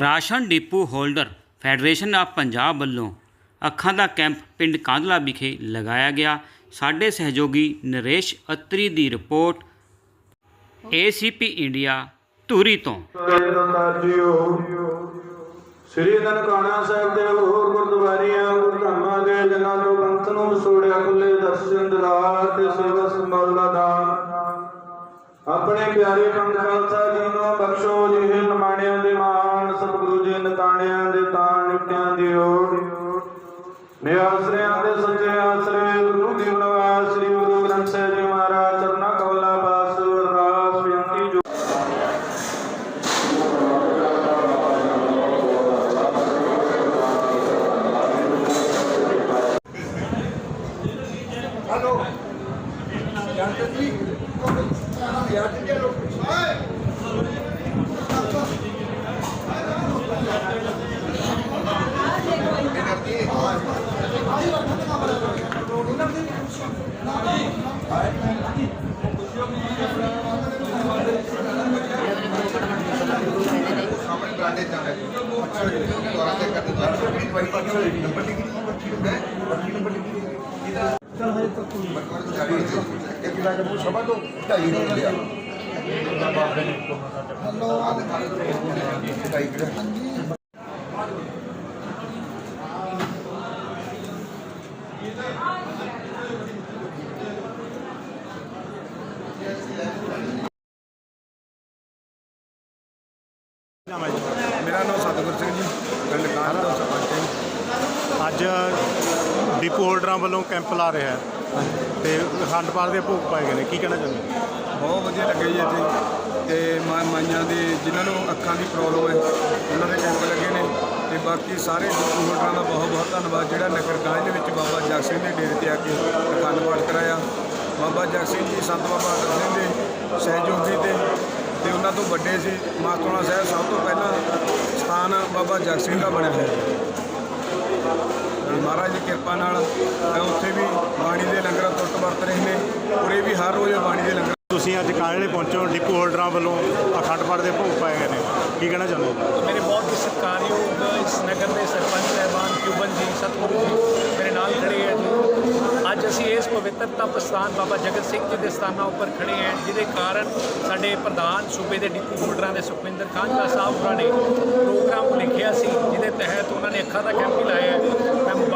Ration depot holder federation of Punjab ਵੱਲੋਂ ਅੱਖਾਂ ਦਾ camp ਪਿੰਡ ਕਾਂਦਲਾ ਵਿਖੇ ਲਗਾਇਆ ਗਿਆ। ਸਾਡੇ ਸਹਿਯੋਗੀ ਨਰੇਸ਼ ਅਤਰੀ ਦੀ ਰਿਪੋਰਟ ਏਸੀਪੀ ਇੰਡੀਆ ਧੂਰੀ ਤੋਂ। ਸ੍ਰੀ ਨਨਕਾਣਾ ਸਾਹਿਬ ਦੇ ਹੋਰ ਗੁਰਦੁਆਰਿਆਂ ਗੁਰਧਾਮਾਂ ਦੇ ਜਿਨ੍ਹਾਂ ਤੋਂ ਪੰਥ ਨੂੰ ਵਿਛੋੜਿਆ ਖੁੱਲੇ ਦਰਸ਼ਨ ਦਿਦਾਰ ਤੇ ਸੇਵਾ ਸੰਭਾਲ ਦਾ ਦਾਨ। ਆਪਣੇ ਪਿਆਰੇ ਪੰਥ ਖਾਲਸਾ ਜੀ ਨੂੰ ਬਖਸ਼ੋ ਜਿਹੇ ਸਾਹਮਣੇ ਬਰਾਂਡੇ ਚ ਹੈ ਦੁਆਰਾ ਤੇ ਕਰਦੇ ਦੁਆਰਾ ਤੇ ਵਾਰੀ ਪਾਣੀ ਨੰਬਰ ਲਿਖੀ ਦੀ ਬੱਚੀ ਹੁੰਦਾ ਤੱਕ ਕੋਈ ਸਭਾ ਤੋਂ ਢਾਈ ਹੋ ਗਿਆ ਹਲੋ ਢਾਈ ਕਿਹੜਾ ਮੇਰਾ ਨਾਮ ਸਤਿਗੁਰ ਸਿੰਘ ਜੀ, ਪਿੰਡ ਕਾਹਨ ਤੋਂ ਸਰਪੰਚ ਹਾਂ ਅੱਜ ਡੀਪੂ ਹੋਲਡਰਾਂ ਵੱਲੋਂ ਕੈਂਪ ਲਾ ਰਿਹਾ ਹੈ। ਤੇ ਅਖੰਡ ਪਾਠ ਦੇ ਭੋਗ ਪਾਏ ਗਏ ਨੇ। ਕੀ ਕਹਿਣਾ ਚਾਹੁੰਦੇ ਬਹੁਤ ਵਧੀਆ ਲੱਗੇ ਜੀ ਇੱਥੇ। ਤੇ ਮਾਂ, ਮਾਈਆਂ ਦੇ, ਜਿਨ੍ਹਾਂ ਨੂੰ ਅੱਖਾਂ ਦੀ ਪ੍ਰੋਬਲਮ ਹੈ, ਉਹਨਾਂ ਦੇ ਕੈਂਪ ਲੱਗੇ ਨੇ। ਤੇ ਬਾਕੀ ਸਾਰੇ ਡਿਪੂ ਹੋਲਡਰਾਂ ਦਾ ਬਹੁਤ ਬਹੁਤ ਧੰਨਵਾਦ। ਜਿਹੜਾ ਨਗਰ ਕਾਲਜ ਦੇ ਵਿੱਚ ਬਾਬਾ ਜਗ ਸਿੰਘ ਦੇ ਡੇਰੇ ਤੇ ਆ ਕੇ ਅਖੰਡ ਪਾਠ ਕਰਾਇਆ। ਬਾਬਾ ਜਗ ਸਿੰਘ ਜੀ ਸੰਤ ਬਾਬਾ ਅਟਲ ਸਿੰਘ ਦੇ ਸਹਿਯੋਗੀ ਤੇ ਤੇ ਉਹਨਾਂ ਤੋਂ ਵੱਡੇ ਸੀ। ਮਾਤੋਣਾ ਸਾਹਿਬ ਸਭ ਤੋਂ ਪਹਿਲਾਂ ਸਥਾਨ ਬਾਬਾ ਜਗ ਸਿੰਘ ਦਾ ਬਣਿਆ ਹੋਇਆ। ਹੈ ਮਹਾਰਾਜ ਦੀ ਕਿਰਪਾ ਨਾਲ ਉੱਥੇ ਵੀ ਬਾਣੀ ਦੇ ਲੰਗਰ ਟੁੱਟ ਵਰਤ ਰਹੇ ਨੇ ਉਰੇ ਵੀ ਹਰ ਰੋਜ਼ ਬਾਣੀ ਦੇ ਲੰਗਰ ਤੁਸੀਂ ਅੱਜ ਕਾਹਲੇ ਪਹੁੰਚੋ ਡਿਪੂ ਹੋਲਡਰਾਂ ਵੱਲੋਂ ਅਖੰਡ ਪਾਠ ਦੇ ਭੋਗ ਪਾਏ ਗਏ ਨੇ। ਕੀ ਕਹਿਣਾ ਚਾਹੁੰਦੇ ਹੋ? ਮੇਰੇ ਬਹੁਤ ਹੀ ਸਤਿਕਾਰਯੋਗ ਇਸ ਨਗਰ ਦੇ ਸਰਪੰਚ ਸਾਹਿਬਾਨ ਕਿਊਬਨ ਜੀ ਸਤਿਗੁਰੂ ਜੀ ਮੇਰੇ ਨਾਲ ਖੜੇ ਹੈ ਜੀ। ਅੱਜ ਅਸੀਂ ਇਸ ਪਵਿੱਤਰ ਤਪ ਸਥਾਨ ਬਾਬਾ ਜਗਤ ਸਿੰਘ ਜੀ ਦੇ ਸਥਾਨਾਂ ਉੱਪਰ ਖੜੇ ਹਾਂ ਜਿਹਦੇ ਕਾਰਨ ਸਾਡੇ ਪ੍ਰਧਾਨ ਸੂਬੇ ਦੇ ਡਿਪੂ ਹੋਲਡਰਾਂ ਦੇ ਸੁਖਵਿੰਦਰ ਕਾਂਝਾ ਸਾਹਿਬ ਹੋਰਾਂ ਨੇ ਪ੍ਰੋਗਰਾਮ ਲਿਖਿਆ ਸੀ ਜਿਹਦੇ ਤਹਿਤ ਉਹਨਾਂ ਨੇ ਅੱਖਾਂ ਦਾ ਕੈਂਪ ਵੀ ਲਾਇਆ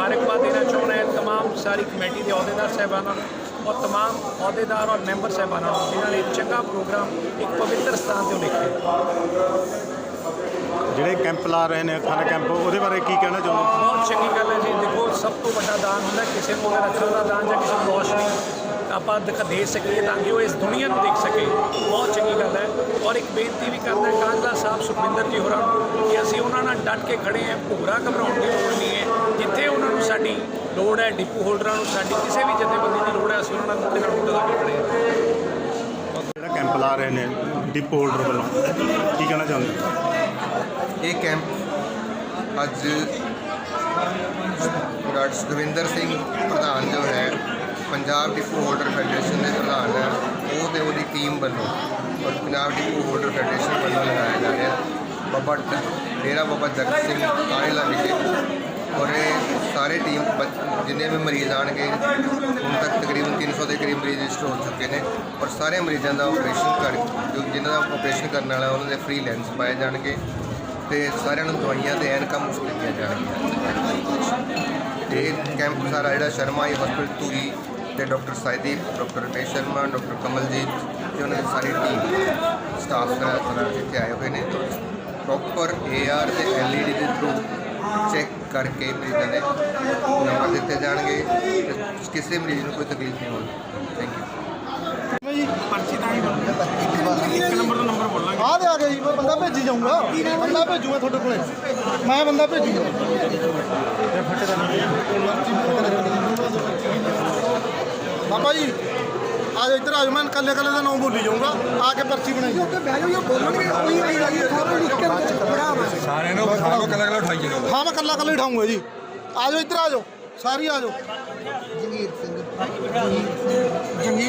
ਮੁਬਾਰਕਬਾਦ ਦੇਣਾ ਚਾਹੁੰਦਾ ਹਾਂ तमाम ਸਾਰੀ ਕਮੇਟੀ ਦੇ ਅਹੁਦੇਦਾਰ ਸਾਹਿਬਾਨਾਂ ਨੂੰ ਔਰ तमाम ਅਹੁਦੇਦਾਰ ਔਰ ਮੈਂਬਰ ਸਾਹਿਬਾਨਾਂ ਨੂੰ ਜਿਨ੍ਹਾਂ ਨੇ ਇੱਕ ਚੰਗਾ ਪ੍ਰੋਗਰਾਮ ਇੱਕ ਪਵਿੱਤਰ ਸਥਾਨ ਤੇ ਲਿਖਿਆ ਜਿਹੜੇ ਕੈਂਪ ਲਾ ਰਹੇ ਨੇ ਅੱਖਾਂ ਦਾ ਕੈਂਪ ਉਹਦੇ ਬਾਰੇ ਕੀ ਕਹਿਣਾ ਚਾਹੁੰਦੇ ਹੋ ਬਹੁਤ ਚੰਗੀ ਗੱਲ ਹੈ ਜੀ ਦੇਖੋ ਸਭ ਤੋਂ ਵੱਡਾ ਦਾਨ ਹੁੰਦਾ ਕਿਸੇ ਨੂੰ ਅਗਰ ਅੱਖਾਂ ਦਾ ਦਾਨ ਜਾਂ ਕਿਸੇ ਨੂੰ ਰੋਸ਼ਨੀ ਆਪਾਂ ਦਿਖਾ ਦੇ ਸਕੀਏ ਤਾਂ ਕਿ ਉਹ ਇਸ ਦੁਨੀਆ ਨੂੰ ਦੇਖ ਸਕੇ। ਬਹੁਤ ਚੰਗੀ ਗੱਲ ਹੈ। ਔਰ ਇੱਕ ਬੇਨਤੀ ਵੀ ਕਰਦਾ ਕਾਂਗਲਾ ਸਾਹਿਬ ਸੁਖਵਿੰਦਰ ਜੀ ਹੋਰਾਂ ਨੂੰ ਕਿ ਅਸੀਂ ਉਹਨਾਂ ਨਾਲ ਡਟ ਕੇ ਖੜੇ ਹਾਂ। ਭੁਗਰਾ ਘਬਰਾਉਣ ਦੀ ਲੋੜ ਨਹੀਂ ਹੈ। ਜਿੱਥੇ ਉਹਨਾਂ ਨੂੰ ਸਾਡੀ ਲੋੜ ਹੈ ਡਿਪੂ ਹੋਲਡਰਾਂ ਨੂੰ ਸਾਡੀ ਕਿਸੇ ਵੀ ਜਥੇਬੰਦੀ ਦੀ ਲੋੜ ਹੈ ਅਸੀਂ ਉਹਨਾਂ ਨਾਲ ਨਾਲ ਮੁੱਦੇ ਲਾ ਕੇ ਖੜੇ ਹਾਂ। ਜਿਹੜਾ ਕੈਂਪ ਲਾ ਰਹੇ ਨੇ ਡਿਪੂ ਹੋਲਡਰ ਵੱਲੋਂ ਕੀ ਕਹਿਣਾ ਚਾਹੁੰਦੇ ਹੋ? ਇਹ ਕੈਂਪ ਅੱਜ ਡਾਕਟਰ ਸੁਖਵਿੰਦਰ ਸਿੰਘ ਪ੍ਰਧਾਨ ਜੋ ਹੈ ਪੰਜਾਬ ਡਿਪੂ ਹੋਲਡਰ ਫੈਡਰੇਸ਼ਨ ਦੇ ਪ੍ਰਧਾਨ ਹੈ, ਉਹ ਤੇ ਉਹਦੀ ਟੀਮ ਵੱਲੋਂ ਔਰ ਪੰਜਾਬ ਡਿਪੂ ਹੋਲਡਰ ਫੈਡਰੇਸ਼ਨ ਵੱਲੋਂ ਲਗਾਇਆ ਜਾ ਰਿਹਾ। ਬਾਬਾ ਡੇਰਾ ਬਾਬਾ ਜਗਤ ਸਿੰਘ ਕਾਇਲਾ ਵਿਖੇ। ਔਰ ਇਹ ਸਾਰੇ ਟੀਮ ਜਿੰਨੇ ਵੀ ਮਰੀਜ਼ ਆਣਗੇ ਹੁਣ ਤੱਕ ਤਕਰੀਬਨ 300 ਦੇ ਕਰੀਬ ਮਰੀਜ਼ ਰਜਿਸਟਰ ਹੋ ਚੁੱਕੇ ਨੇ। ਔਰ ਸਾਰੇ ਮਰੀਜ਼ਾਂ ਦਾ ਆਪਰੇਸ਼ਨ ਕਰ, ਜੋ ਜਿਨ੍ਹਾਂ ਦਾ ਆਪਰੇਸ਼ਨ ਕਰਨ ਵਾਲਾ, ਉਹਨਾਂ ਦੇ ਫ੍ਰੀ ਲੈਂਸ ਪਾਏ ਜਾਣਗੇ ਤੇ ਸਾਰਿਆਂ ਨੂੰ ਦਵਾਈਆਂ ਤੇ ਐਨਕਾਂ ਮੁਫਤ ਦਿੱਤੀਆਂ ਜਾਣਗੀਆਂ। ਤੇ ਇਹ ਕੈਂਪ ਸਾਰਾ ਜਿਹੜਾ ਸ਼ਰਮਾ ਆਈ ਹਸਪੀਟਲ ਧੂਰੀ ਤੇ doctor Saideep doctor Ramesh Sharma doctor Kamaljeet ਤੇ ਉਹਨਾਂ ਦੀ ਸਾਰੀ ਟੀਮ ਸਟਾਫ ਦਾ ਸਾਰਾ ਇੱਥੇ ਆਏ ਹੋਏ ਨੇ। ਪ੍ਰੋਪਰ ਏਆਰ ਤੇ ਐਲਈਡੀ ਦੇ ਥਰੂ ਚੈੱਕ ਕਰਕੇ ਮਰੀਜ਼ਾਂ ਦੇ ਨੰਬਰ ਦਿੱਤੇ ਜਾਣਗੇ ਕਿਸੇ ਮਰੀਜ਼ ਨੂੰ ਕੋਈ ਤਕਲੀਫ ਨਹੀਂ ਹੋਣੀ। ਥੈਂਕ ਯੂ ਆ ਦੇ ਆ ਗਿਆ ਜੀ ਮੈਂ ਬੰਦਾ ਭੇਜੀ ਜਾਊਂਗਾ। ਬੰਦਾ ਭੇਜੂਗਾ ਤੁਹਾਡੇ ਕੋਲੇ। ਮੈਂ ਬੰਦਾ ਭੇਜੂਗਾ। ਬਾਬਾ ਜੀ ਆ ਜਾਓ ਇੱਧਰ ਆ ਜਾਓ ਮੈਂ ਕੱਲੇ ਕੱਲੇ ਦਾ ਨਾਮ ਬੋਲੀ ਜਾਊਂਗਾ। ਆ ਕੇ ਪਰਚੀ ਬਣਾਈ। ਉੱਤੇ ਬਹਿ ਜਾਓ ਬੋਲਣਗੇ ਕੋਈ ਨਹੀਂ ਲੱਗੀ ਖਬਰ ਲਿਖ ਕੇ ਬੜਾ ਸਾਰਿਆਂ ਨੂੰ ਖਾਓ ਕੱਲਾ ਕੱਲਾ ਉਠਾਈ ਜਾਓ ਹਾਂ ਮੈਂ ਕੱਲਾ ਕੱਲਾ ਹੀ ਉਠਾਊਂਗਾ ਜੀ। ਆ ਜਾਓ ਇੱਧਰ ਆ ਜਾਓ। ਸਾਰੀ ਆ ਜਾਓ। ਜੰਗੀਰ ਸਿੰਘ। ਜੰਗੀਰ